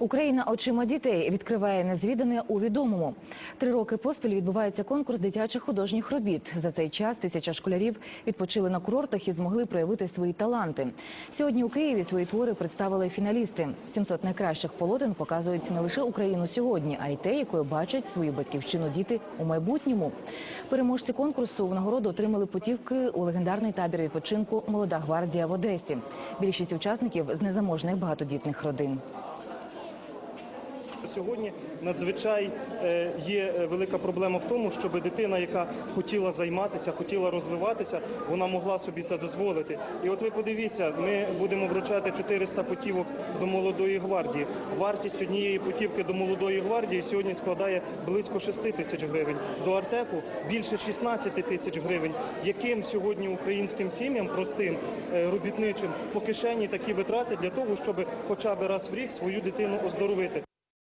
Україна очима дітей відкриває незвідане у відомому. Три роки поспіль відбувається конкурс дитячих художніх робіт. За цей час тисяча школярів відпочили на курортах і змогли проявити свої таланти. Сьогодні у Києві свої твори представили фіналісти. 700 найкращих полотен показують не лише Україну сьогодні, а й те, якою бачать свою батьківщину діти у майбутньому. Переможці конкурсу в нагороду отримали путівки у легендарний табір відпочинку Молода гвардія в Одесі. Більшість учасників з незаможних багатодітних родин. Сьогодні надзвичай е, є е, велика проблема в тому, щоб дитина, яка хотіла займатися, хотіла розвиватися, вона могла собі це дозволити. І от ви подивіться, ми будемо вручати 400 путівок до молодої гвардії. Вартість однієї путівки до молодої гвардії сьогодні складає близько 6 тисяч гривень. До Артеку більше 16 тисяч гривень. Яким сьогодні українським сім'ям, простим е, робітничим, по кишені такі витрати для того, щоб хоча б раз в рік свою дитину оздоровити.